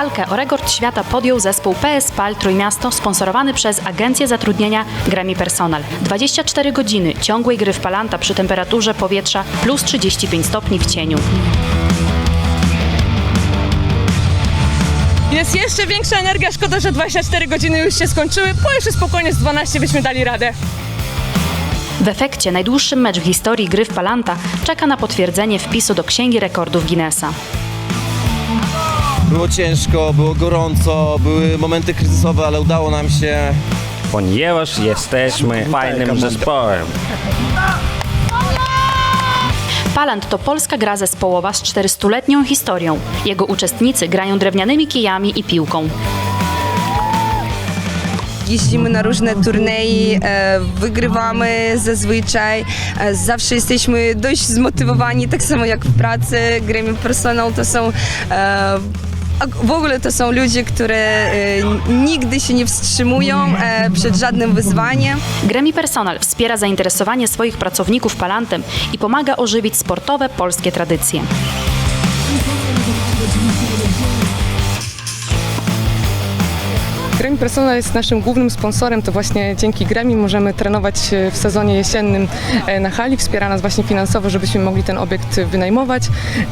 Walkę o rekord świata podjął zespół PS PAL Trójmiasto sponsorowany przez Agencję Zatrudnienia Grammy Personal. 24 godziny ciągłej gry w palanta przy temperaturze powietrza plus 35 stopni w cieniu. Jest jeszcze większa energia, szkoda, że 24 godziny już się skończyły, bo jeszcze spokojnie z 12 byśmy dali radę. W efekcie najdłuższy mecz w historii gry w palanta czeka na potwierdzenie wpisu do Księgi Rekordów Guinnessa. Było ciężko, było gorąco, były momenty kryzysowe, ale udało nam się. ponieważ jesteśmy fajnym zespołem. Palant to polska gra zespołowa z 400-letnią historią. Jego uczestnicy grają drewnianymi kijami i piłką. Jeździmy na różne turnieje, e, wygrywamy zazwyczaj, e, zawsze jesteśmy dość zmotywowani, tak samo jak w pracy. Grammy Personal to są e, w ogóle to są ludzie, które e, nigdy się nie wstrzymują e, przed żadnym wyzwaniem. Grammy Personal wspiera zainteresowanie swoich pracowników palantem i pomaga ożywić sportowe polskie tradycje. Grammy Personal jest naszym głównym sponsorem, to właśnie dzięki Grammy możemy trenować e, w sezonie jesiennym e, na hali. Wspiera nas właśnie finansowo, żebyśmy mogli ten obiekt wynajmować.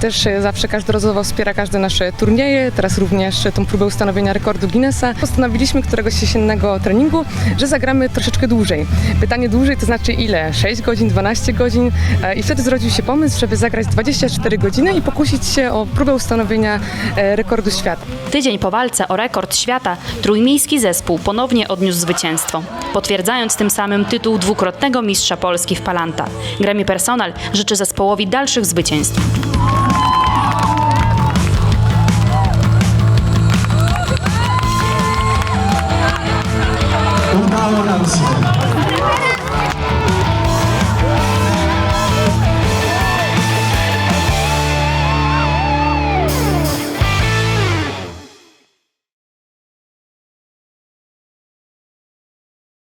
Też e, zawsze każdorazowo wspiera każde nasze turnieje, teraz również tą próbę ustanowienia rekordu Guinnessa. Postanowiliśmy któregoś jesiennego treningu, że zagramy troszeczkę dłużej. Pytanie dłużej to znaczy ile? 6 godzin, 12 godzin? I wtedy zrodził się pomysł, żeby zagrać 24 godziny i pokusić się o próbę ustanowienia rekordu świata. Tydzień po walce o rekord świata trójmiejski zespół ponownie odniósł zwycięstwo, potwierdzając tym samym tytuł dwukrotnego mistrza Polski w palanta. Grammy Personal życzy zespołowi dalszych zwycięstw. Udało nam się.